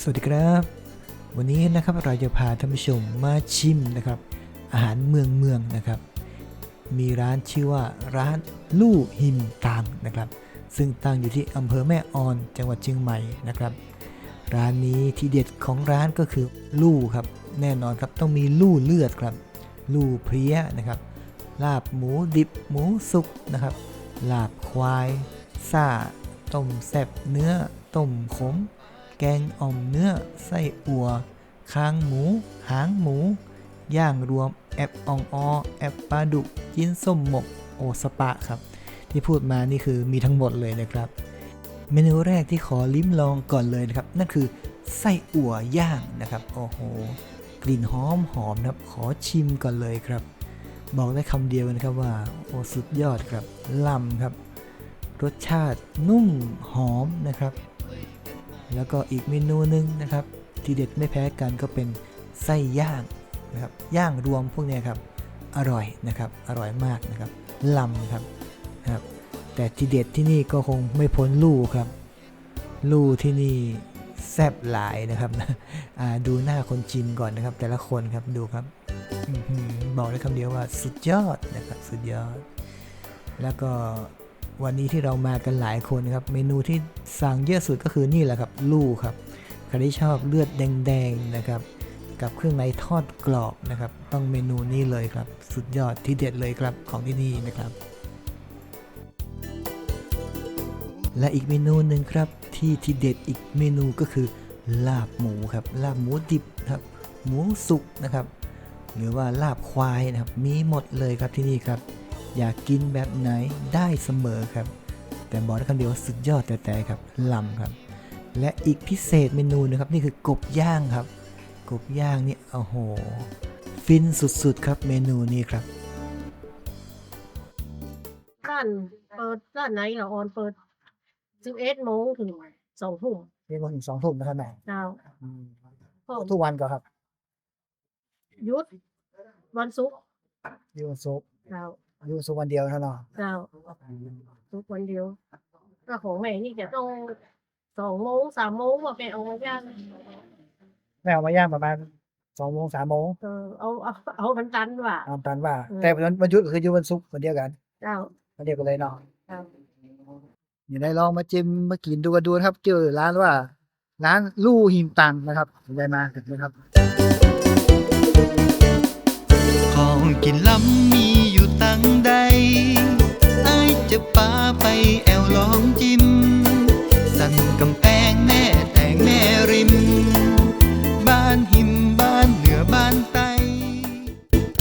สวัสดีครับ วันนี้นะครับเราจะพาท่านผู้ชมมาชิมนะครับ อาหารเมืองเมืองนะครับ มีร้านชื่อว่าร้านลู่หิมตังนะครับ ซึ่งตั้งอยู่ที่อำเภอแม่ออนจังหวัดเชียงใหม่นะครับ ร้านนี้ที่เด็ดของร้านก็คือลู่ครับ แน่นอนครับต้องมีลู่เลือดครับ ลู่เพลี้ยนะครับ ลาบหมูดิบหมูสุกนะครับ ลาบควายซ่า ต้มแซบเนื้อ ต้มขม แกงอ่อมเนื้อ ไส้อั่วคางหมู หางหมู ย่างรวม แอบอองออแอบปลาดุกจิ้นส้มหมก โอสปะครับ ที่พูดมานี่คือมีทั้งหมดเลยนะครับ เมนูแรกที่ขอลิ้มลองก่อนเลยนะครับ นั่นคือไส้อั่วย่างนะครับ โอ้โห กลิ่นหอมหอมนะครับ ขอชิมก่อนเลยครับ บอกได้คำเดียวนะครับว่า โอ้สุดยอดครับล้ำครับ รสชาตินุ่มหอมนะครับ แล้วก็อีกเมนูหนึ่งนะครับ ที่เด็ดไม่แพ้กันก็เป็นไส้ย่างนะครับย่างรวมพวกนี้ครับอร่อยนะครับอร่อยมากนะครับลำครับนะครับ แต่ที่เด็ดที่นี่ก็คงไม่พ้นลู่ครับ ลู่ที่นี่แซบหลายนะครับดูหน้าคนจีนก่อนนะครับ แต่ละคนครับดูครับอบอกได้คำเดียวว่าสุดยอดนะครับสุดยอด แล้วก็ วันนี้ที่เรามากันหลายคนครับ เมนูที่สั่งเยอะสุดก็คือนี่แหละครับ ลู่ครับใครที่ชอบเลือดแดงๆนะครับ กับเครื่องในทอดกรอบนะครับ ต้องเมนูนี้เลยครับ สุดยอดที่เด็ดเลยครับของที่นี่นะครับ และอีกเมนูหนึ่งครับที่ที่เด็ดอีกเมนูก็คือ ลาบหมูครับ ลาบหมูดิบครับ หมูสุกนะครับ หรือว่าลาบควายนะครับ มีหมดเลยครับที่นี่ครับ อยากกินแบบไหนได้เสมอครับ แต่บอกได้คำเดียวว่าสุดยอดแต่แต่ครับลำครับ และอีกพิเศษเมนูนะครับนี่คือกบย่างครับ กบย่างนี่โอ้โห ฟินสุดๆครับเมนูนี้ครับร้านเปิดร้านไหนเหรอออนเปิดสิบเอ็ดโมงถึงสองทุ่มนี่วันถึงสองทุ่มนะครับแม่เจ้าก็ทุกวันก็ครับหยุดวันศุกร์ยูซุปเจ้า ยูซุปวันเดียวเท่านั้นเจ้าทุกวันเดียวก็ของแม่นี่จะต้องสองโมงสามโมงว่าไปเอามาย่างแม่เอามาย่างประมาณสองโมงสามโมงเออเอาเอาเอาพันตันว่ะตามตันว่าอืมแต่วันวันหยุดก็คือยูวันศุกร์วันเดียวกัน เจ้าวันเดียวกันเลยเนาะเจ้าอย่าได้ลองมาจิ้มมากินดูกันดูนะครับเจอร้านว่า ร้านลู่หิมตังนะครับสนใจมากันนะครับ ของกินล้ 等待。